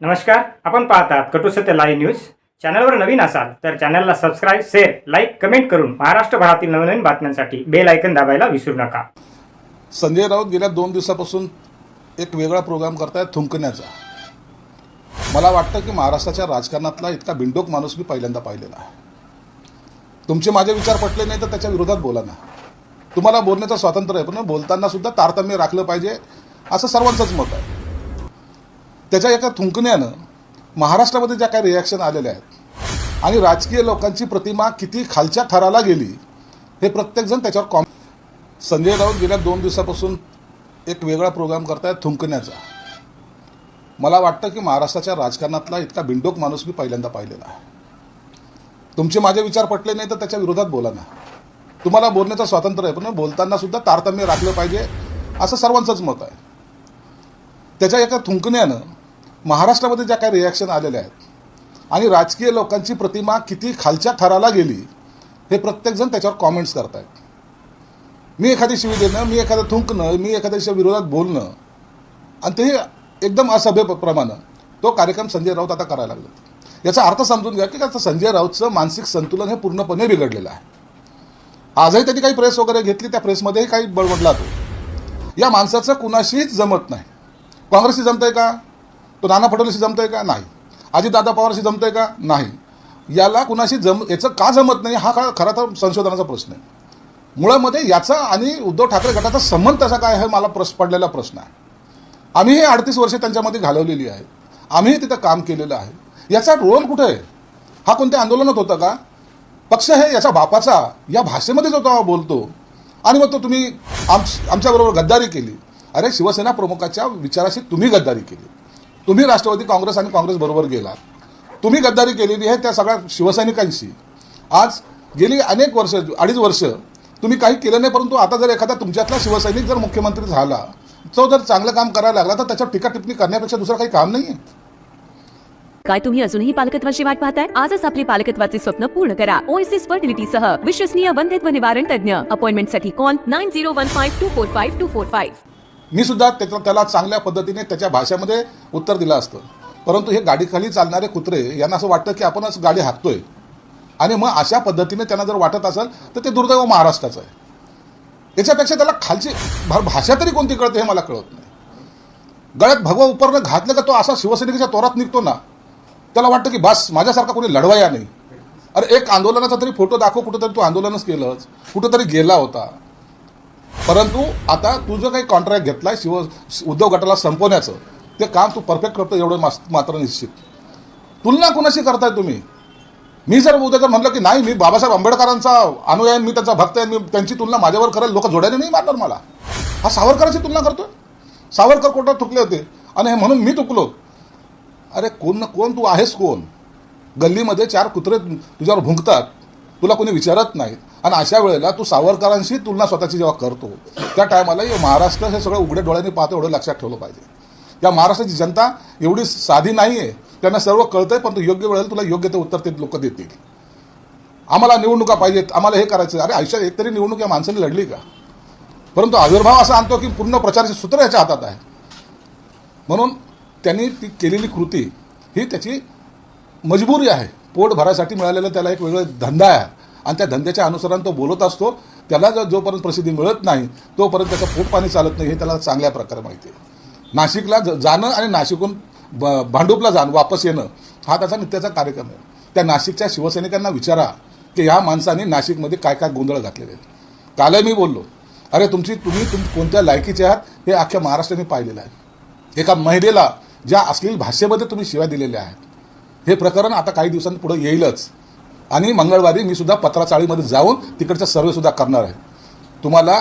नमस्कार आपण पाहतात कटू सत्य लाईव्ह न्यूज चॅनलवर नवीन असाल तर चॅनलला सबस्क्राईब शेअर लाईक कमेंट करून महाराष्ट्रभरातील नवनवीन बातम्यांसाठी बेल ऐकन दाबायला विसरू नका. संजय राऊत गेल्या दोन दिवसापासून एक वेगळा प्रोग्राम करतायत थुंकण्याचा. मला वाटतं की महाराष्ट्राच्या राजकारणातला इतका बिंडोक माणूस मी पहिल्यांदा पाहिलेला आहे. तुमचे माझे विचार पटले नाही तर त्याच्या विरोधात बोला ना. तुम्हाला बोलण्याचं स्वातंत्र्य आहे पण बोलताना सुद्धा तारतम्य राखलं पाहिजे असं सर्वांचंच मत आहे. त्याच्या एका थुंकण्यानं महाराष्ट्रामध्ये ज्या काही रिॲक्शन आलेल्या आहेत आणि राजकीय लोकांची प्रतिमा किती खालच्या थराला गेली हे प्रत्येकजण त्याच्यावर कॉम संजय राऊत गेल्या दोन दिवसापासून एक वेगळा प्रोग्राम करतायत थुंकण्याचा. मला वाटतं की महाराष्ट्राच्या राजकारणातला इतका बिंडोक माणूस मी पहिल्यांदा पाहिलेला आहे. तुमचे माझे विचार पटले नाही तर त्याच्या विरोधात बोला ना. तुम्हाला बोलण्याचं स्वातंत्र्य आहे पण बोलताना सुद्धा तारतम्य राखलं पाहिजे असं सर्वांचंच मत आहे. त्याच्या एका थुंकण्यानं महाराष्ट्रामध्ये ज्या काही रिॲक्शन आलेल्या आहेत आणि राजकीय लोकांची प्रतिमा किती खालच्या थराला गेली हे प्रत्येकजण त्याच्यावर कॉमेंट्स करतायत. मी एखादी शिवी देणं मी एखादं थुंकणं मी एखाद्याच्या विरोधात बोलणं आणि तेही एकदम असभ्यप्रमाणे तो कार्यक्रम संजय राऊत आता करायला लागला याचा अर्थ समजून घ्या की आता संजय राऊतचं मानसिक संतुलन हे पूर्णपणे बिघडलेलं आहे. आजही त्यांनी काही प्रेस वगैरे घेतली त्या प्रेसमध्येही काही बळबडला तो. या माणसाचं कुणाशीच जमत नाही. काँग्रेसशी जमतंय का? तो नाना फडणवीसशी आहे का? नाही. अजितदादा पवारशी आहे का? नाही. याला कुणाशी जम याचं का जमत नाही हा का खरा तर संशोधनाचा प्रश्न आहे. मुळामध्ये याचा आणि उद्धव ठाकरे गटाचा संबंध तसा काय हे मला प्रश्न पडलेला प्रश्न आहे. आम्ही हे अडतीस वर्षे त्यांच्यामध्ये घालवलेली आहे. आम्ही तिथं काम केलेलं आहे. याचा रोल कुठे आहे? हा कोणत्या आंदोलनात होता का? पक्ष हे याचा बापाचा या भाषेमध्ये जो तो बोलतो. आणि मग तो तुम्ही आम आमच्याबरोबर गद्दारी केली. अरे शिवसेना प्रमुखाच्या विचाराशी तुम्ही गद्दारी केली. तुम्ही राष्ट्रवादी काँग्रेस आणि काँग्रेस बरोबर गेलात. तुम्ही गद्दारी केलेली आहे त्या सगळ्या शिवसैनिकांशी. आज गेली अनेक वर्ष अडीच वर्ष तुम्ही काही केलं नाही परंतु आता जर एखादा तुमच्यातला शिवसैनिक जर मुख्यमंत्री झाला तो जर चांगलं काम करायला लागला तर त्याच्यावर टीका टिप्पणी करण्यापेक्षा दुसरं काही काम नाही आहे काय तुम्ही अजूनही पालकत्वाची वाट पाहताय? आजच आपली पालकत्वाचे स्वप्न पूर्ण करा. ओएसएस फर्टिलिटी सह. विश्वसनीय वंध्यत्व निवारण तज्ञ अपॉइंटमेंटसाठी call nine zero one five two four five two four five मी सुद्धा त्याच्या त्याला चांगल्या पद्धतीने त्याच्या भाषेमध्ये उत्तर दिलं असतं. परंतु हे गाडीखाली चालणारे कुत्रे यांना असं वाटतं की आपणच गाडी हाकतोय. आणि मग अशा पद्धतीने त्यांना जर वाटत असेल तर ते दुर्दैव महाराष्ट्राचं आहे. याच्यापेक्षा त्याला खालची भा- भाषा तरी कोणती कळते हे मला कळत नाही. गळ्यात भगवा उपरणं घातलं का तो असा शिवसैनिकाच्या तोरात निघतो ना त्याला वाटतं की बस माझ्यासारखा कोणी लढवाया नाही. अरे एक आंदोलनाचा तरी फोटो दाखव कुठंतरी तू आंदोलनच केलंच कुठंतरी गेला होता. परंतु आता तू जो काही कॉन्ट्रॅक्ट घेतलाय शिव उद्योग गटाला संपवण्याचं ते काम तू परफेक्ट करतो एवढं मास- मात्र निश्चित. तुलना कोणाशी करताय तुम्ही? मी जर उद्या जर म्हटलं की नाही मी बाबासाहेब आंबेडकरांचा अनुयायी मी त्यांचा भक्त आहे मी त्यांची तुलना माझ्यावर करेल लोक जोड्याने नाही मारणार मला. हा सावरकरांची तुलना करतोय. सावरकर कोटात थुकले होते. आणि हे म्हणून मी तुकलो अरे कोण ना कोण तू आहेस कोण? गल्लीमध्ये चार कुत्रे तुझ्यावर भुंकतात. तुला कोणी विचारत नाहीत आणि अशा वेळेला तू सावरकरांशी तुलना स्वतःची जेव्हा करतो त्या टायमाला हे महाराष्ट्र हे सगळं उघड्या डोळ्यांनी पाहतो एवढं लक्षात ठेवलं पाहिजे. या महाराष्ट्राची जनता एवढी साधी नाही आहे त्यांना सर्व कळतंय पण योग्य वेळेला तुला योग्य ते उत्तर ते लोक देतील. आम्हाला निवडणुका पाहिजेत आम्हाला हे करायचं अरे आयुष्यात एकतरी निवडणूक या माणसाने लढली का? परंतु आविर्भाव असा आणतो की पूर्ण प्रचाराचे सूत्र याच्या हातात आहे. म्हणून त्यांनी ती केलेली कृती ही त्याची मजबुरी आहे. पोट भरायसाठी मिळालेलं त्याला एक वेगळं धंदा आहे. आणि त्या धंद्याच्या अनुसारानं तो बोलत असतो त्याला जर जोपर्यंत प्रसिद्धी मिळत नाही तोपर्यंत त्याचं पोट पाणी चालत नाही हे त्याला चांगल्या प्रकारे माहिती आहे. नाशिकला ज- जाणं आणि नाशिकहून ब भांडूपला जाणं वापस येणं हा त्याचा नित्याचा कार्यक्रम आहे. त्या नाशिकच्या शिवसैनिकांना विचारा की ह्या माणसाने नाशिकमध्ये काय काय गोंधळ घातलेले आहेत. कालही मी बोललो अरे तुमची तुम्ही तुम कोणत्या लायकीचे आहात हे अख्ख्या महाराष्ट्राने पाहिलेलं आहे. एका महिलेला ज्या असलेली भाषेमध्ये तुम्ही शिव्या दिलेल्या आहेत हे प्रकरण आता काही दिवसांपुढे येईलच. आणि मंगळवारी मी सुद्धा पत्राचाळीमध्ये जाऊन तिकडचा सर्वे सुद्धा करणार आहे. तुम्हाला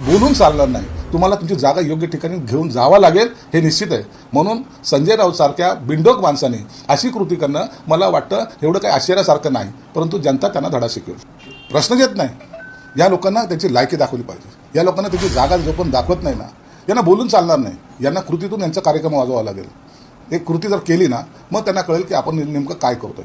बोलून चालणार नाही. तुम्हाला तुमची जागा योग्य ठिकाणी घेऊन जावं लागेल हे निश्चित आहे. म्हणून संजय राऊतसारख्या बिंडोक माणसाने अशी कृती करणं मला वाटतं एवढं काही आश्चर्यासारखं नाही परंतु जनता त्यांना धडा शिकवेल. प्रश्न येत नाही. या लोकांना त्याची लायकी दाखवली पाहिजे. या लोकांना त्याची जागा जोपर्यंत दाखवत नाही ना यांना बोलून चालणार नाही. यांना कृतीतून यांचा कार्यक्रम वाजवावा लागेल. एक कृती जर केली ना मग त्यांना कळेल की आपण नेमकं काय करतोय.